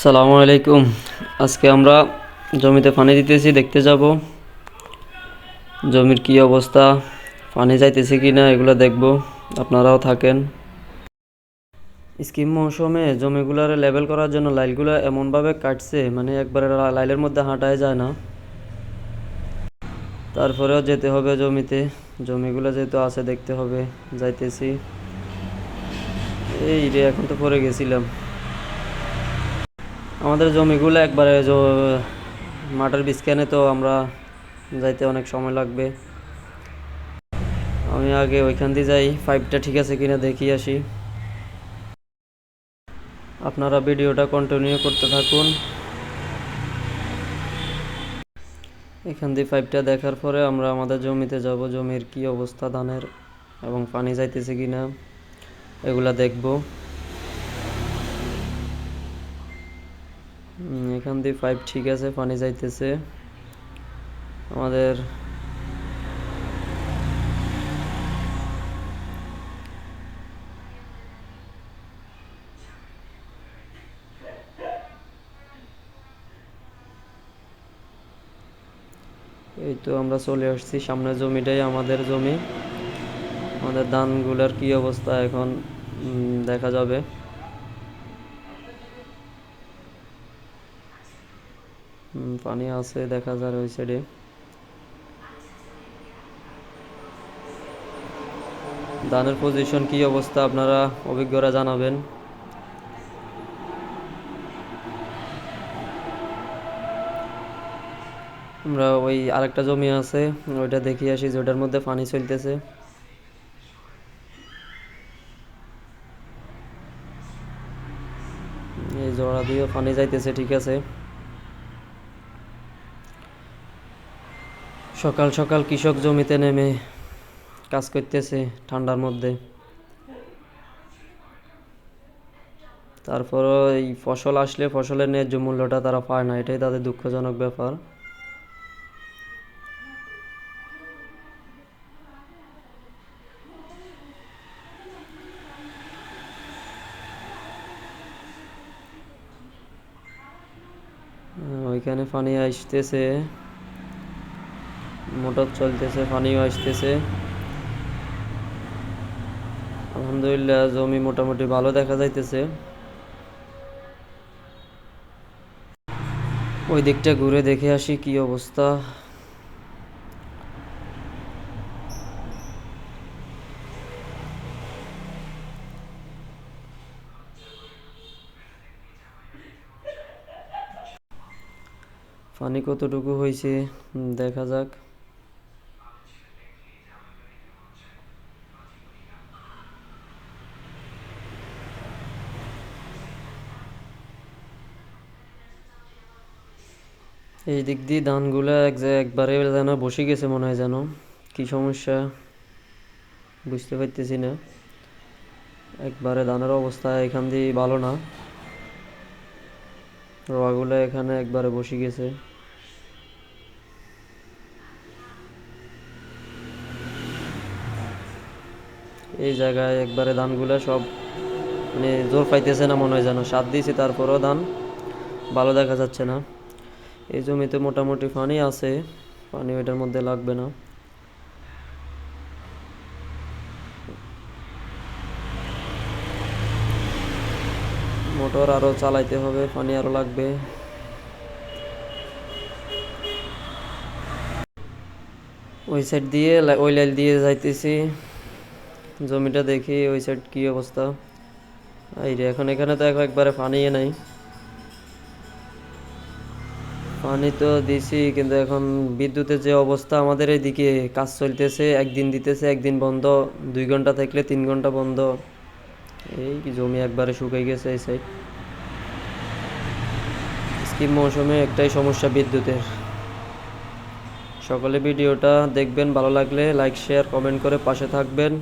সালামু আলাইকুম। আজকে আমরা জমিতে পানি দিতেছি, দেখতে যাব। জমির কি অবস্থা, পানি যাইতেছে কি না এগুলো দেখব, আপনারাও থাকেন। স্কিম মৌসুমে জমিগুলার লেভেল করার জন্য লাইলগুলো এমনভাবে কাটছে মানে একবারে লাইলের মধ্যে হাঁটাই যায় না। তারপরেও যেতে হবে জমিতে, জমিগুলো যেহেতু আছে দেখতে হবে, যাইতেছি। এই রে এখন তো পরে গেছিলাম। আমাদের জমিগুলো একবারে মাঠের বিস্কানে তো আমরা যাইতে অনেক সময় লাগবে। আমি আগে ওইখান দিয়ে যাই, পাইপটা ঠিক আছে কিনা দেখি আসি। আপনারা ভিডিওটা কন্টিনিউ করতে থাকুন। এখান দিয়ে পাইপটা দেখার পরে আমরা আমাদের জমিতে যাব, জমির কি অবস্থা ধানের এবং পানি যাইতেছে কিনা, এগুলা দেখব। এখান দিয়ে পাইপ ঠিক আছে পানি যাইতেছে। আমাদের এই তো আমরা চলে আসছি, সামনের জমিটাই আমাদের জমি। আমাদের ধানগুলার কি অবস্থা এখন দেখা যাবে। পানি আছে, দেখা যায় ওই সাইডে ধানের পজিশন কি অবস্থা আপনারা অভিজ্ঞরা জানাবেন। আমরা ওই আরেকটা জমি আছে, ওইটা দেখি আসি যে ওটার মধ্যে পানি চলতেছে। এই জোড়া দিয়ে পানি যাইতেছে, ঠিক আছে। সকাল সকাল কৃষক জমিতে নেমে কাজ করতেছে ঠান্ডার মধ্যে। তারপরও এই ফসল আসলে ফসলের ন্যায্য মূল্যটা তারা পায় না, এটাই তাদের দুঃখজনক ব্যাপার। ওইখানে পানি আসতেছে। মোটর চলতেছে, পানিও আসতেছে। আলহামদুলিল্লাহ, জমি মোটামুটি ভালো দেখা যাইতেছে। ওই দিকটা ঘুরে দেখে আসি কি অবস্থা। পানি কতটুকু হয়েছে দেখা যাক। এই দিক দিয়ে ধানগুলো এক একবারে যেন বসে গেছে মনে হয় যেন। কি সমস্যা? বুঝতে পারতেছি না। একবারে ধানের অবস্থা এখান দিয়ে ভালো না। রোয়াগুলো এখানে একবারে বসে গেছে। এই জায়গায় একবারে ধানগুলো সব মানে জোর পাইতেছে না মনে হয় যেন। সাত দিয়েছে, তারপরেও ধান ভালো দেখা যাচ্ছে না। এই জমিতে মোটামুটি পানি আছে, পানি ওইটার মধ্যে লাগবে না। মোটর আরও চালাইতে হবে, পানি আরও লাগবে। ওই সাইড দিয়ে ওই লাইল দিয়ে যাইতেছি। জমিটা দেখি, ওই সাইড কি অবস্থা। এই রে এখন এখানে তো একবারে পানি নাই। পানি তো দিছি, কিন্তু এখন বিদ্যুতের যে অবস্থা আমাদের এইদিকে, কাজ চলতেছে, একদিন দিতেছে, একদিন বন্ধ, দুই ঘণ্টা থাকলে তিন ঘণ্টা বন্ধ। এই কি জমি একবারে শুকিয়ে গেছে এই সাইড স্কিম মৌসুমে একটাই সমস্যা বিদ্যুতের। সকলে ভিডিওটা দেখবেন, ভালো লাগলে লাইক শেয়ার কমেন্ট করে পাশে থাকবেন।